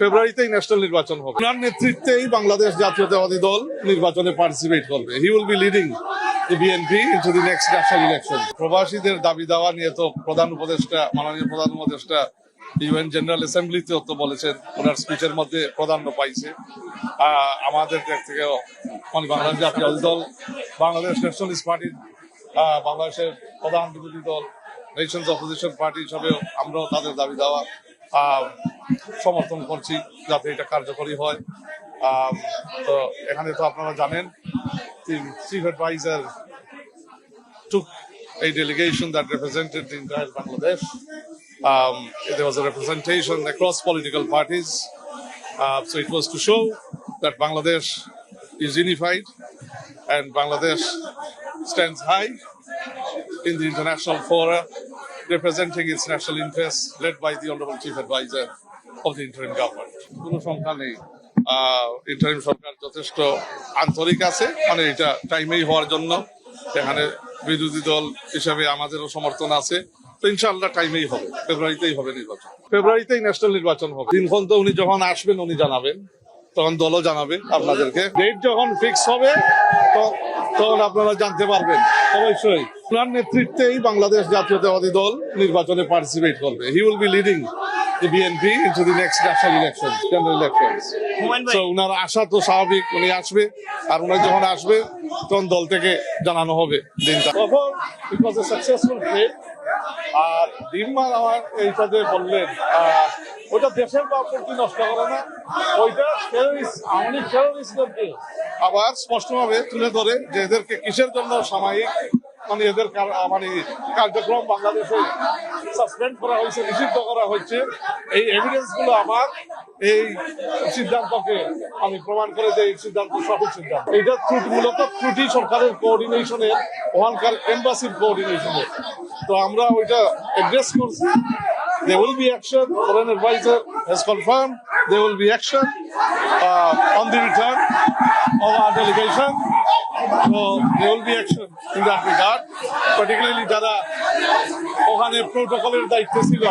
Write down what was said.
ফেব্রুয়ারিতেই national নির্বাচন হবে। ওনার নেতৃত্বেই বাংলাদেশ জাতীয়তাবাদী দল নির্বাচনে পার্টিসিপেট করবে। He will be leading national election প্রবাসীদের দাবি দেওয়া নিয়ে তো প্রধান উপদেষ্টা, মাননীয় প্রধান উপদেষ্টা ইউএন জেনারেল অ্যাসেম্বলিতেও তো বলেছেন, ওনার স্পিচের মধ্যে প্রাধান্য পাইছে। আমাদের দিক থেকেও মানে বাংলাদেশ জাতীয় দল, বাংলাদেশ ন্যাশনালিস্ট পার্টি বাংলাদেশের প্রধান বিরোধী দল নেশনস অপোজিশন পার্টি হিসাবেও আমরাও তাদের দাবি দেওয়া। সমর্থন করছি যাতে এটা কার্যকরী হয় তো এখানে তো আপনারা জানেন chief adviser took a delegation that represented the entire Bangladesh. Um, there was a representation across political parties. Uh, so it was to show that Bangladesh is unified and Bangladesh stands high in the international fora, representing its national interests, led by the Honorable Chief Advisor of the interim government. কোনো সংখ্যা নেই। Interim সরকার যথেষ্ট আন্তরিক আছে। মানে এটা টাইমেই হওয়ার জন্য এখানে বিরোধী দল হিসাবে আমাদেরও সমর্থন আছে। তো ইনশাআল্লাহ টাইমেই হবে। ফেব্রুয়ারিতেই হবে নির্বাচন। ফেব্রুয়ারিতেই ন্যাশনাল নির্বাচন হবে। দিনক্ষণ তো উনি যখন আসবেন, উনি জানাবেন। তখন দলও জানাবে আপনাদেরকে। ডেট যখন ফিক্স হবে তখন আপনারা জানতে পারবেন। অবশ্যই। ওনার নেতৃত্বেই বাংলাদেশ জাতীয়তাবাদী দল নির্বাচনে পার্টিসিপেট করবে। He will be leading the BNP into the next national elections, general elections. So উনার আশা তো স্বাভাবিক উনি আসবে আর উনি যখন আসবে তখন দল থেকে জানানো হবে দিনটা। ইট ওয়াজ এ সাকসেসফুল ট্রেড আর দিনমান আমার এইটা যে বললেন ওটা দেশের বাপরটি নষ্ট করে না ওইটা টেরোরিস্ট আওয়ামী টেরোরিস্টদেরকে আবার স্পষ্টভাবে তুলে ধরে যে এদেরকে কিসের জন্য সাময়িক মানে এদের মানে কার্যক্রম বাংলাদেশে সাসপেন্ড করা হয়েছে নিষিদ্ধ করা হচ্ছে এই এভিডেন্সগুলো আমার এই সিদ্ধান্তকে আমি প্রমাণ করে যে এই সিদ্ধান্ত সঠিক সিদ্ধান্ত এটা ত্রুটি মূলত ত্রুটি সরকারের কোঅর্ডিনেশনের ওখানকার এম্বাসির কোঅর্ডিনেশনের তো আমরা ওইটা অ্যাড্রেস করছি will be action. Foreign advisor has confirmed there will be action uh, on the return of our delegation. তো they be action in the regard particularly যারা ওখানে প্রোটোকলের দায়িত্বে ছিল